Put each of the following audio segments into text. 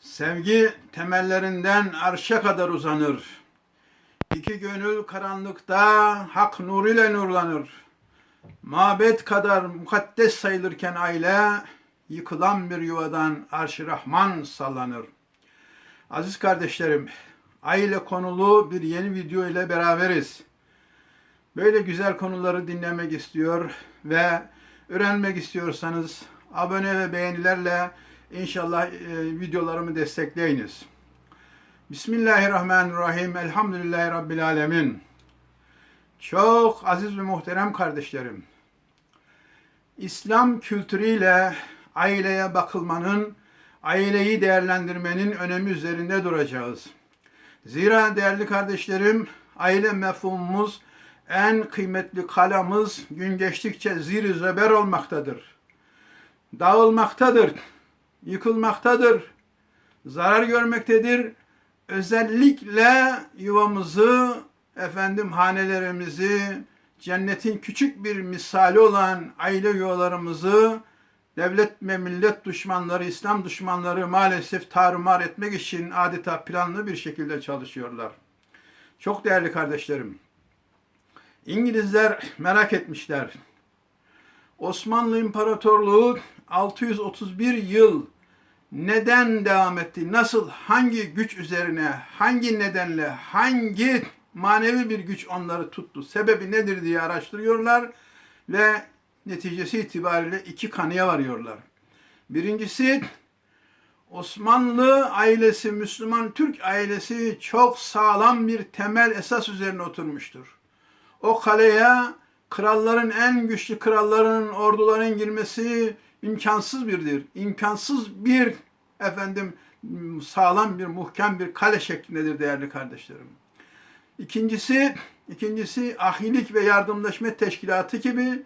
Sevgi temellerinden arşa kadar uzanır. İki gönül karanlıkta hak nuruyla nurlanır. Mabet kadar mukaddes sayılırken aile, yıkılan bir yuvadan arş-ı Rahman sallanır. Aziz kardeşlerim, aile konulu bir yeni video ile beraberiz. Böyle güzel konuları dinlemek istiyor ve öğrenmek istiyorsanız abone ve beğenilerle inşallah e, videolarımı destekleyiniz. Bismillahirrahmanirrahim. Elhamdülillahi Rabbil alemin. Çok aziz ve muhterem kardeşlerim. İslam kültürüyle aileye bakılmanın, aileyi değerlendirmenin önemi üzerinde duracağız. Zira değerli kardeşlerim, aile mefhumumuz en kıymetli kalamız gün geçtikçe zir zeber olmaktadır. Dağılmaktadır, yıkılmaktadır, zarar görmektedir. Özellikle yuvamızı, efendim hanelerimizi, cennetin küçük bir misali olan aile yuvalarımızı devlet ve millet düşmanları, İslam düşmanları maalesef tarumar etmek için adeta planlı bir şekilde çalışıyorlar. Çok değerli kardeşlerim, İngilizler merak etmişler. Osmanlı İmparatorluğu 631 yıl neden devam etti? Nasıl, hangi güç üzerine, hangi nedenle, hangi manevi bir güç onları tuttu? Sebebi nedir diye araştırıyorlar ve neticesi itibariyle iki kanıya varıyorlar. Birincisi Osmanlı ailesi, Müslüman Türk ailesi çok sağlam bir temel esas üzerine oturmuştur. O kaleye kralların en güçlü kralların, orduların girmesi imkansız birdir. İmkansız bir efendim sağlam bir muhkem bir kale şeklindedir değerli kardeşlerim. İkincisi, ikincisi ahilik ve yardımlaşma teşkilatı gibi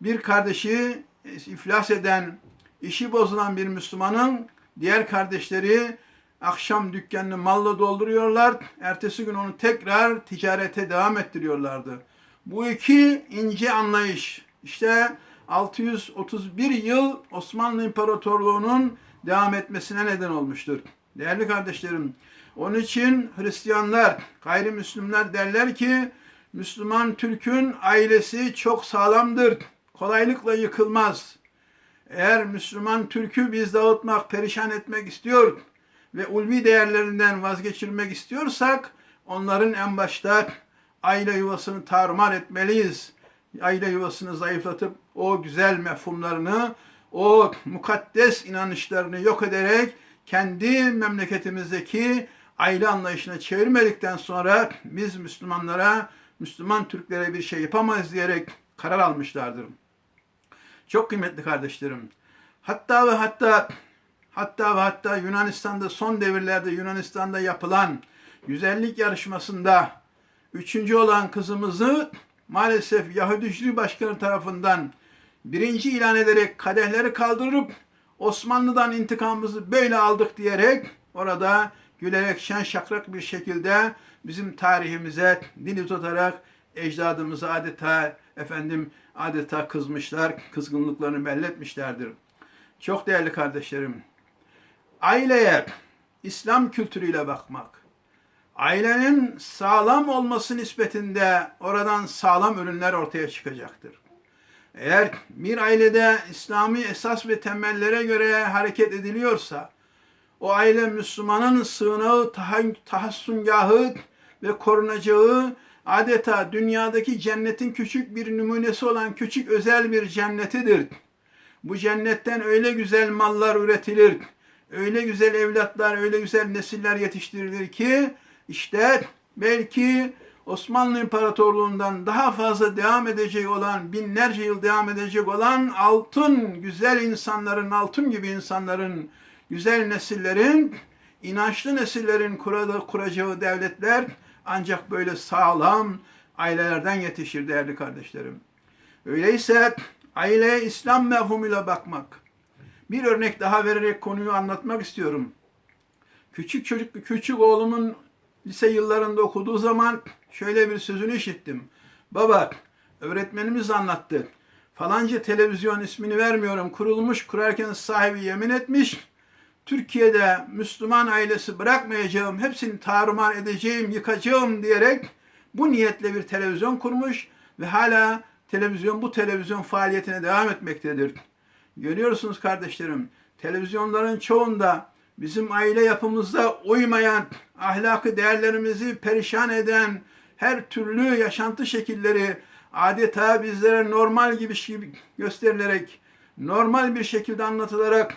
bir kardeşi iflas eden, işi bozulan bir Müslümanın diğer kardeşleri akşam dükkanını malla dolduruyorlar. Ertesi gün onu tekrar ticarete devam ettiriyorlardı. Bu iki ince anlayış işte 631 yıl Osmanlı İmparatorluğu'nun devam etmesine neden olmuştur. Değerli kardeşlerim, onun için Hristiyanlar, gayrimüslimler derler ki Müslüman Türk'ün ailesi çok sağlamdır, kolaylıkla yıkılmaz. Eğer Müslüman Türk'ü biz dağıtmak, perişan etmek istiyor ve ulvi değerlerinden vazgeçirmek istiyorsak onların en başta aile yuvasını tarumar etmeliyiz. Aile yuvasını zayıflatıp o güzel mefhumlarını, o mukaddes inanışlarını yok ederek kendi memleketimizdeki aile anlayışına çevirmedikten sonra biz Müslümanlara, Müslüman Türklere bir şey yapamayız diyerek karar almışlardır. Çok kıymetli kardeşlerim. Hatta ve hatta hatta ve hatta Yunanistan'da son devirlerde Yunanistan'da yapılan güzellik yarışmasında üçüncü olan kızımızı maalesef Yahudi jüri başkanı tarafından birinci ilan ederek kadehleri kaldırıp Osmanlı'dan intikamımızı böyle aldık diyerek orada gülerek şen şakrak bir şekilde bizim tarihimize dil uzatarak ecdadımızı adeta efendim adeta kızmışlar, kızgınlıklarını belli etmişlerdir. Çok değerli kardeşlerim, aileye İslam kültürüyle bakmak, ailenin sağlam olması nispetinde oradan sağlam ürünler ortaya çıkacaktır. Eğer bir ailede İslami esas ve temellere göre hareket ediliyorsa, o aile Müslümanın sığınağı, tahassungahı ve korunacağı adeta dünyadaki cennetin küçük bir numunesi olan küçük özel bir cennetidir. Bu cennetten öyle güzel mallar üretilir, öyle güzel evlatlar, öyle güzel nesiller yetiştirilir ki işte belki Osmanlı İmparatorluğundan daha fazla devam edecek olan, binlerce yıl devam edecek olan altın, güzel insanların, altın gibi insanların, güzel nesillerin, inançlı nesillerin kuracağı, kuracağı devletler ancak böyle sağlam ailelerden yetişir değerli kardeşlerim. Öyleyse aileye İslam mefhumuyla bakmak. Bir örnek daha vererek konuyu anlatmak istiyorum. Küçük çocuk, küçük oğlumun lise yıllarında okuduğu zaman şöyle bir sözünü işittim. Baba, öğretmenimiz anlattı. Falanca televizyon ismini vermiyorum. Kurulmuş, kurarken sahibi yemin etmiş. Türkiye'de Müslüman ailesi bırakmayacağım, hepsini tarumar edeceğim, yıkacağım diyerek bu niyetle bir televizyon kurmuş ve hala televizyon bu televizyon faaliyetine devam etmektedir. Görüyorsunuz kardeşlerim, televizyonların çoğunda bizim aile yapımızda uymayan, ahlakı değerlerimizi perişan eden her türlü yaşantı şekilleri adeta bizlere normal gibi gösterilerek, normal bir şekilde anlatılarak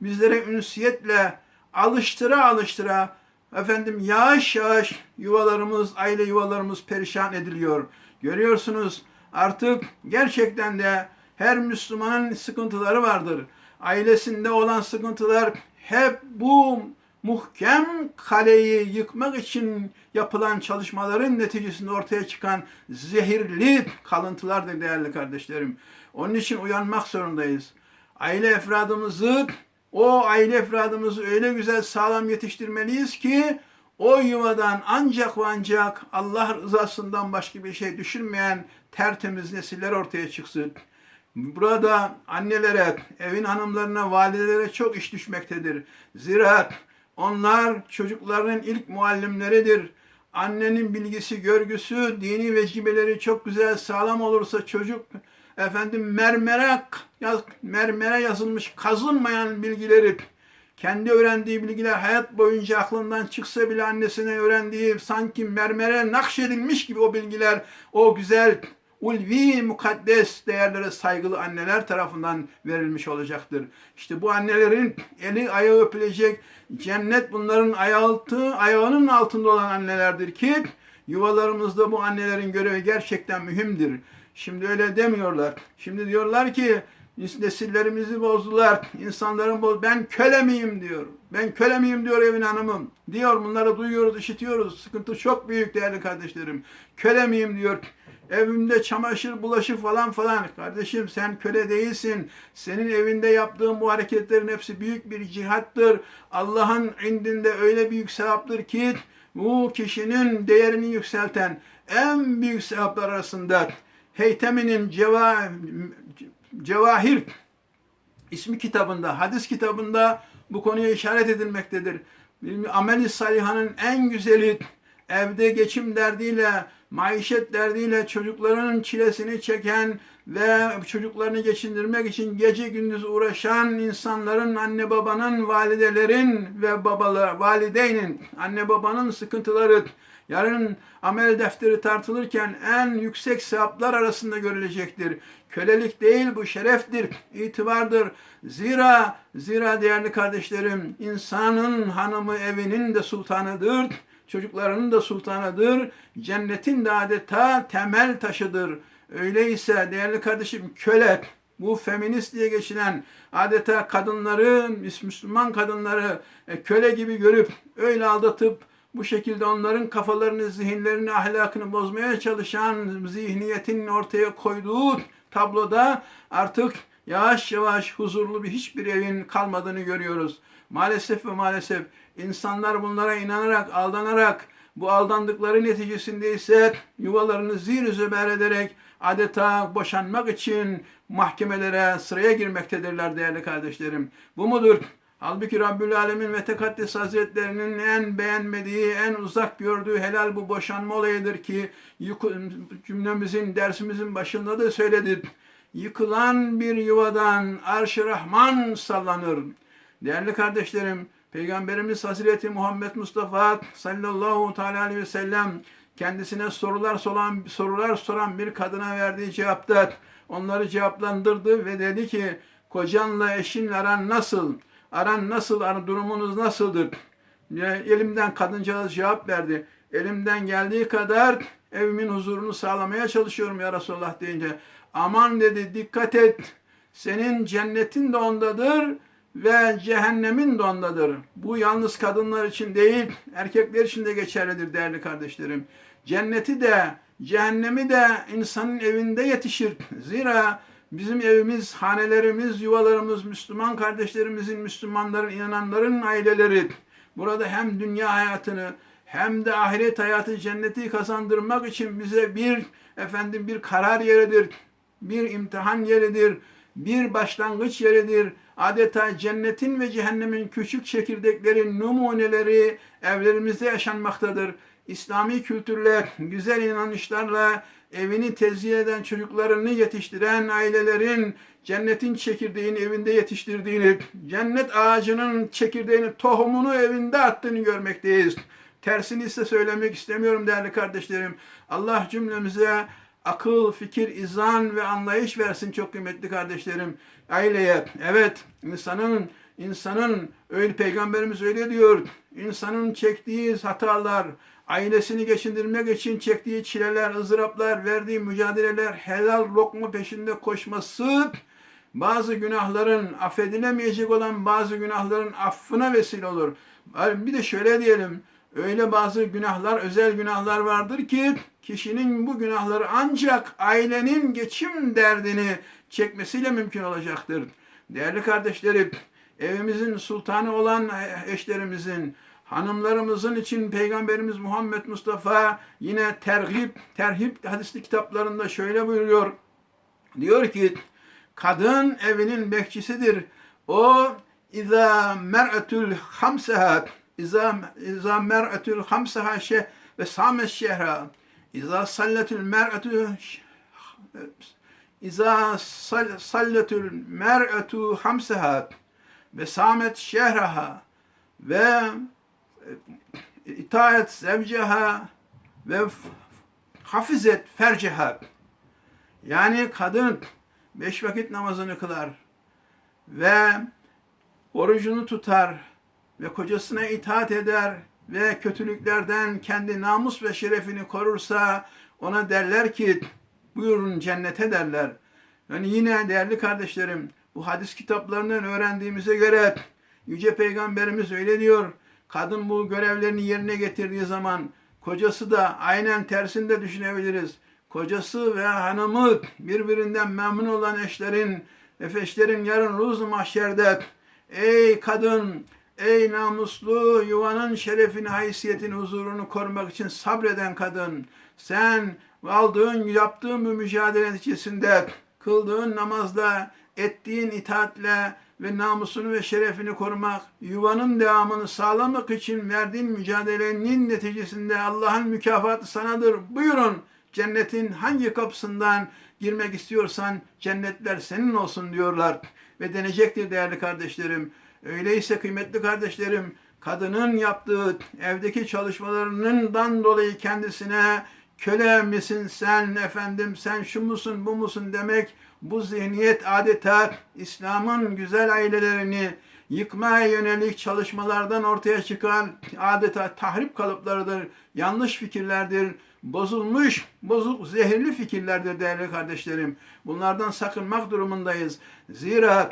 bizlere ünsiyetle alıştıra alıştıra efendim yavaş yavaş yuvalarımız, aile yuvalarımız perişan ediliyor. Görüyorsunuz artık gerçekten de her Müslümanın sıkıntıları vardır. Ailesinde olan sıkıntılar hep bu muhkem kaleyi yıkmak için yapılan çalışmaların neticesinde ortaya çıkan zehirli kalıntılardır değerli kardeşlerim. Onun için uyanmak zorundayız. Aile efradımızı, o aile efradımızı öyle güzel sağlam yetiştirmeliyiz ki o yuvadan ancak ve ancak Allah rızasından başka bir şey düşünmeyen tertemiz nesiller ortaya çıksın. Burada annelere, evin hanımlarına, validelere çok iş düşmektedir. Zira onlar çocukların ilk muallimleridir. Annenin bilgisi, görgüsü, dini vecibeleri çok güzel, sağlam olursa çocuk efendim mermere yaz, mermere yazılmış, kazınmayan bilgileri kendi öğrendiği bilgiler hayat boyunca aklından çıksa bile annesine öğrendiği sanki mermere nakşedilmiş gibi o bilgiler, o güzel ulvi mukaddes değerlere saygılı anneler tarafından verilmiş olacaktır. İşte bu annelerin eli ayağı öpülecek, cennet bunların ayaltı, ayağının altında olan annelerdir ki yuvalarımızda bu annelerin görevi gerçekten mühimdir. Şimdi öyle demiyorlar. Şimdi diyorlar ki nesillerimizi bozdular. İnsanların boz ben köle miyim diyor. Ben köle miyim diyor evin hanımım. Diyor bunları duyuyoruz, işitiyoruz. Sıkıntı çok büyük değerli kardeşlerim. Köle miyim diyor. Evimde çamaşır, bulaşık falan falan. Kardeşim sen köle değilsin. Senin evinde yaptığın bu hareketlerin hepsi büyük bir cihattır. Allah'ın indinde öyle büyük sevaptır ki bu kişinin değerini yükselten en büyük sevaplar arasında Heytemi'nin Ceva, Cevahir ismi kitabında, hadis kitabında bu konuya işaret edilmektedir. Amel-i salihanın en güzeli evde geçim derdiyle, maişet derdiyle çocuklarının çilesini çeken ve çocuklarını geçindirmek için gece gündüz uğraşan insanların, anne babanın, validelerin ve babalar, valideynin, anne babanın sıkıntıları, yarın amel defteri tartılırken en yüksek sevaplar arasında görülecektir. Kölelik değil bu şereftir, itibardır. Zira, zira değerli kardeşlerim, insanın hanımı evinin de sultanıdır çocuklarının da sultanıdır. Cennetin de adeta temel taşıdır. Öyleyse değerli kardeşim köle, bu feminist diye geçilen adeta kadınları, Müslüman kadınları e, köle gibi görüp öyle aldatıp bu şekilde onların kafalarını, zihinlerini, ahlakını bozmaya çalışan zihniyetin ortaya koyduğu tabloda artık yavaş yavaş huzurlu bir hiçbir evin kalmadığını görüyoruz. Maalesef ve maalesef insanlar bunlara inanarak, aldanarak bu aldandıkları neticesinde ise yuvalarını zir züber ederek adeta boşanmak için mahkemelere sıraya girmektedirler değerli kardeşlerim. Bu mudur? Halbuki Rabbül Alemin ve Tekaddes Hazretlerinin en beğenmediği, en uzak gördüğü helal bu boşanma olayıdır ki cümlemizin, dersimizin başında da söyledik. Yıkılan bir yuvadan arş-ı Rahman sallanır. Değerli kardeşlerim, Peygamberimiz Hazreti Muhammed Mustafa sallallahu teala aleyhi ve sellem kendisine sorular soran sorular soran bir kadına verdiği cevapta onları cevaplandırdı ve dedi ki kocanla eşinle aran nasıl? Aran nasıl? Aran durumunuz nasıldır? Elimden kadıncağız cevap verdi. Elimden geldiği kadar evimin huzurunu sağlamaya çalışıyorum ya Resulullah deyince. Aman dedi dikkat et. Senin cennetin de ondadır ve cehennemin de. Bu yalnız kadınlar için değil, erkekler için de geçerlidir değerli kardeşlerim. Cenneti de, cehennemi de insanın evinde yetişir. Zira bizim evimiz, hanelerimiz, yuvalarımız, Müslüman kardeşlerimizin, Müslümanların, inananların aileleri. Burada hem dünya hayatını hem de ahiret hayatı cenneti kazandırmak için bize bir efendim bir karar yeridir, bir imtihan yeridir bir başlangıç yeridir. Adeta cennetin ve cehennemin küçük çekirdekleri, numuneleri evlerimizde yaşanmaktadır. İslami kültürle, güzel inanışlarla evini tezyiye eden çocuklarını yetiştiren ailelerin cennetin çekirdeğini evinde yetiştirdiğini, cennet ağacının çekirdeğini, tohumunu evinde attığını görmekteyiz. Tersini ise söylemek istemiyorum değerli kardeşlerim. Allah cümlemize akıl, fikir, izan ve anlayış versin çok kıymetli kardeşlerim. Aileye, evet insanın insanın öyle peygamberimiz öyle diyor. İnsanın çektiği hatalar, ailesini geçindirmek için çektiği çileler, ızdıraplar, verdiği mücadeleler, helal lokma peşinde koşması bazı günahların affedilemeyecek olan bazı günahların affına vesile olur. Bir de şöyle diyelim. Öyle bazı günahlar, özel günahlar vardır ki kişinin bu günahları ancak ailenin geçim derdini çekmesiyle mümkün olacaktır. Değerli kardeşlerim, evimizin sultanı olan eşlerimizin, hanımlarımızın için Peygamberimiz Muhammed Mustafa yine terhip, terhip hadisli kitaplarında şöyle buyuruyor. Diyor ki, kadın evinin bekçisidir. O, hamseha İza, İza mer'etül hamseha şe ve samet şehra İza salletül mer'etü İza salletül mer'etü hamseha ve samet şehraha ve itaat zevceha ve hafizet ferceha. Yani kadın beş vakit namazını kılar ve orucunu tutar ve kocasına itaat eder ve kötülüklerden kendi namus ve şerefini korursa ona derler ki buyurun cennete derler. Yani yine değerli kardeşlerim bu hadis kitaplarından öğrendiğimize göre Yüce Peygamberimiz öyle diyor. Kadın bu görevlerini yerine getirdiği zaman kocası da aynen tersinde düşünebiliriz. Kocası ve hanımı birbirinden memnun olan eşlerin, eşlerin yarın ruz mahşerde ey kadın, ey namuslu yuvanın şerefini, haysiyetini, huzurunu korumak için sabreden kadın, sen aldığın, yaptığın bu mücadele neticesinde kıldığın namazla, ettiğin itaatle ve namusunu ve şerefini korumak, yuvanın devamını sağlamak için verdiğin mücadelenin neticesinde Allah'ın mükafatı sanadır. Buyurun cennetin hangi kapısından girmek istiyorsan cennetler senin olsun diyorlar. Ve denecektir değerli kardeşlerim. Öyleyse kıymetli kardeşlerim, kadının yaptığı evdeki çalışmalarından dolayı kendisine köle misin sen efendim sen şu musun bu musun demek bu zihniyet adeta İslam'ın güzel ailelerini yıkmaya yönelik çalışmalardan ortaya çıkan adeta tahrip kalıplarıdır, yanlış fikirlerdir, bozulmuş, bozuk, zehirli fikirlerdir değerli kardeşlerim. Bunlardan sakınmak durumundayız. Zira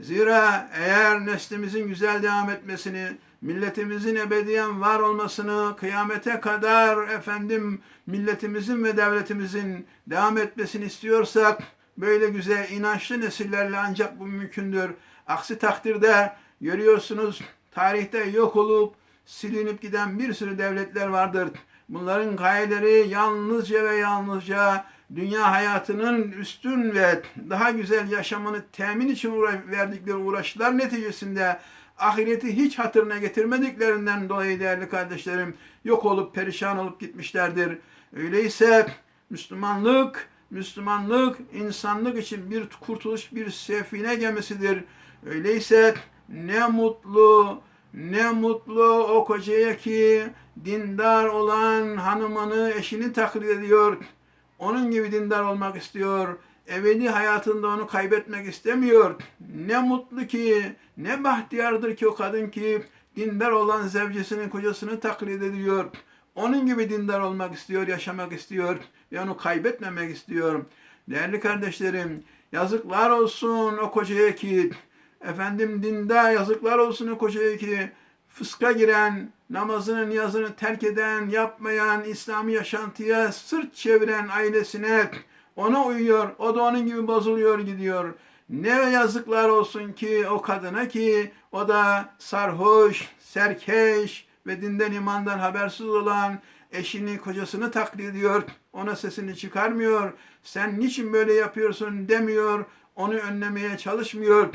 Zira eğer neslimizin güzel devam etmesini, milletimizin ebediyen var olmasını, kıyamete kadar efendim milletimizin ve devletimizin devam etmesini istiyorsak, böyle güzel inançlı nesillerle ancak bu mümkündür. Aksi takdirde görüyorsunuz tarihte yok olup silinip giden bir sürü devletler vardır. Bunların gayeleri yalnızca ve yalnızca dünya hayatının üstün ve daha güzel yaşamını temin için uğra- verdikleri uğraşlar neticesinde ahireti hiç hatırına getirmediklerinden dolayı değerli kardeşlerim yok olup perişan olup gitmişlerdir. Öyleyse Müslümanlık, Müslümanlık insanlık için bir kurtuluş, bir sefine gemisidir. Öyleyse ne mutlu, ne mutlu o kocaya ki dindar olan hanımını, eşini taklit ediyor. Onun gibi dindar olmak istiyor. Ebedi hayatında onu kaybetmek istemiyor. Ne mutlu ki, ne bahtiyardır ki o kadın ki dindar olan zevcesinin kocasını taklit ediyor. Onun gibi dindar olmak istiyor, yaşamak istiyor ve onu kaybetmemek istiyor. Değerli kardeşlerim, yazıklar olsun o kocaya ki, efendim dinde yazıklar olsun o kocaya ki, fıska giren, namazını, niyazını terk eden, yapmayan, İslami yaşantıya sırt çeviren ailesine ona uyuyor, o da onun gibi bozuluyor gidiyor. Ne yazıklar olsun ki o kadına ki o da sarhoş, serkeş ve dinden imandan habersiz olan eşini, kocasını taklit ediyor. Ona sesini çıkarmıyor. Sen niçin böyle yapıyorsun demiyor. onu önlemeye çalışmıyor.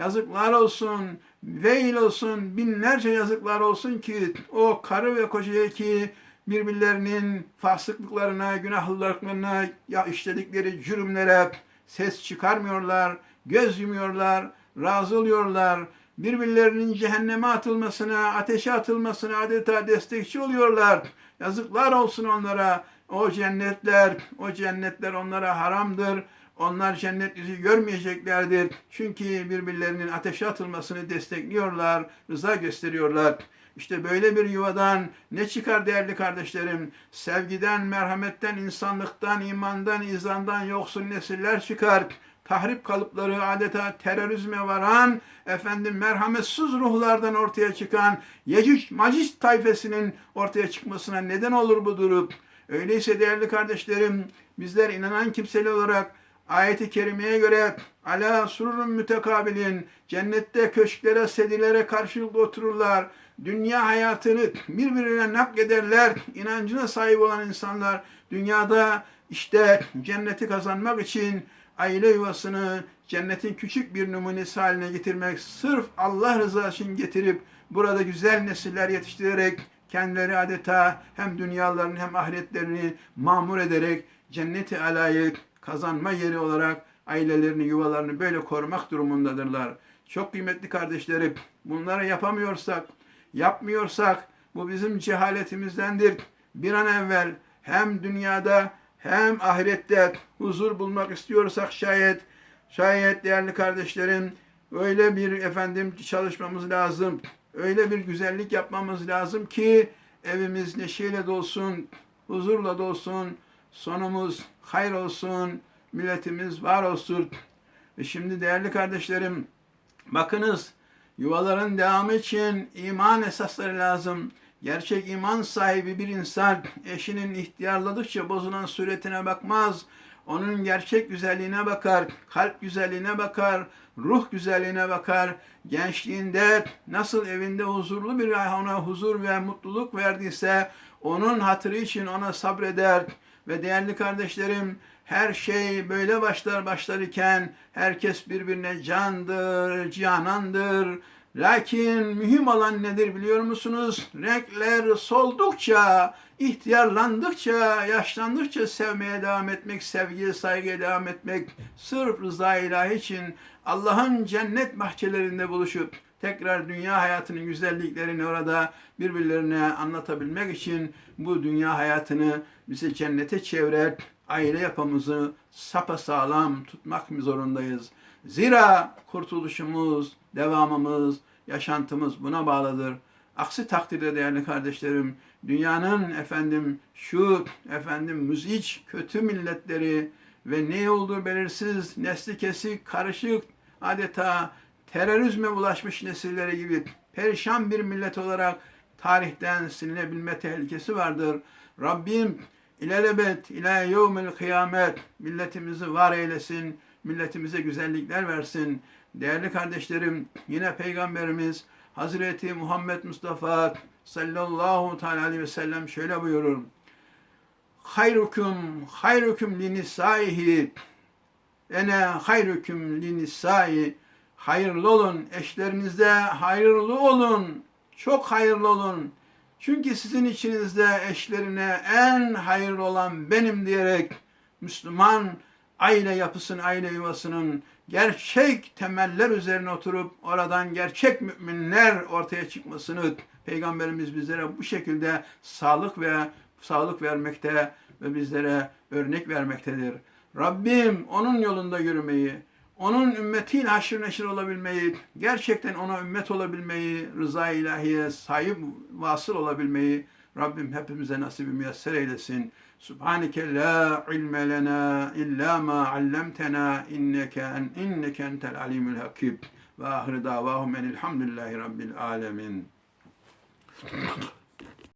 Yazıklar olsun, veil olsun, binlerce yazıklar olsun ki o karı ve kocaya ki birbirlerinin fasıklıklarına, günahlarına, ya işledikleri cürümlere ses çıkarmıyorlar, göz yumuyorlar, razı oluyorlar. Birbirlerinin cehenneme atılmasına, ateşe atılmasına adeta destekçi oluyorlar. Yazıklar olsun onlara. O cennetler, o cennetler onlara haramdır. Onlar cennet yüzü görmeyeceklerdir. Çünkü birbirlerinin ateşe atılmasını destekliyorlar, rıza gösteriyorlar. İşte böyle bir yuvadan ne çıkar değerli kardeşlerim? Sevgiden, merhametten, insanlıktan, imandan, izandan yoksun nesiller çıkar. Tahrip kalıpları adeta terörizme varan, efendim merhametsiz ruhlardan ortaya çıkan Yecüc Macis tayfesinin ortaya çıkmasına neden olur bu durum. Öyleyse değerli kardeşlerim, bizler inanan kimseli olarak ayeti kerimeye göre ala sururun mütekabilin cennette köşklere sedilere karşılıklı otururlar. Dünya hayatını birbirine naklederler. inancına sahip olan insanlar dünyada işte cenneti kazanmak için aile yuvasını cennetin küçük bir numunesi haline getirmek, sırf Allah rızası için getirip burada güzel nesiller yetiştirerek kendileri adeta hem dünyalarını hem ahiretlerini mamur ederek cenneti alayı kazanma yeri olarak ailelerini, yuvalarını böyle korumak durumundadırlar. Çok kıymetli kardeşlerim, bunları yapamıyorsak, yapmıyorsak bu bizim cehaletimizdendir. Bir an evvel hem dünyada hem ahirette huzur bulmak istiyorsak şayet, şayet değerli kardeşlerim öyle bir efendim çalışmamız lazım. Öyle bir güzellik yapmamız lazım ki evimiz neşeyle dolsun, huzurla dolsun, sonumuz hayır olsun, milletimiz var olsun. Ve şimdi değerli kardeşlerim, bakınız yuvaların devamı için iman esasları lazım. Gerçek iman sahibi bir insan eşinin ihtiyarladıkça bozulan suretine bakmaz. Onun gerçek güzelliğine bakar, kalp güzelliğine bakar, ruh güzelliğine bakar. Gençliğinde nasıl evinde huzurlu bir ona huzur ve mutluluk verdiyse onun hatırı için ona sabreder. Ve değerli kardeşlerim her şey böyle başlar başlarken herkes birbirine candır, canandır. Lakin mühim olan nedir biliyor musunuz? Renkler soldukça, ihtiyarlandıkça, yaşlandıkça sevmeye devam etmek, sevgiye, saygıya devam etmek, sırf rıza ilahi için Allah'ın cennet bahçelerinde buluşup tekrar dünya hayatının güzelliklerini orada birbirlerine anlatabilmek için bu dünya hayatını bize cennete çevirer, aile yapımızı sapasağlam tutmak zorundayız. Zira kurtuluşumuz, devamımız, yaşantımız buna bağlıdır. Aksi takdirde değerli kardeşlerim, dünyanın efendim şu efendim müziç kötü milletleri ve ne olduğu belirsiz, nesli kesik, karışık, adeta terörizme bulaşmış nesilleri gibi perişan bir millet olarak tarihten silinebilme tehlikesi vardır. Rabbim ilelebet ila yevmil kıyamet milletimizi var eylesin, milletimize güzellikler versin. Değerli kardeşlerim, yine Peygamberimiz Hazreti Muhammed Mustafa sallallahu teala aleyhi ve sellem şöyle buyurur. Hayrukum, hayrukum linisaihi, ene hayrukum linisai, hayırlı olun, eşlerinizde hayırlı olun, çok hayırlı olun. Çünkü sizin içinizde eşlerine en hayırlı olan benim diyerek Müslüman aile yapısının, aile yuvasının gerçek temeller üzerine oturup oradan gerçek müminler ortaya çıkmasını Peygamberimiz bizlere bu şekilde sağlık ve sağlık vermekte ve bizlere örnek vermektedir. Rabbim onun yolunda yürümeyi, onun ümmetiyle haşır neşir olabilmeyi, gerçekten ona ümmet olabilmeyi, rıza ilahiye sahip vasıl olabilmeyi Rabbim hepimize nasibi müyesser eylesin. Subhaneke la ilme lena illa ma allamtena inneke en inneke entel alimul hakim. Ve ahir davahum enilhamdülillahi rabbil alemin.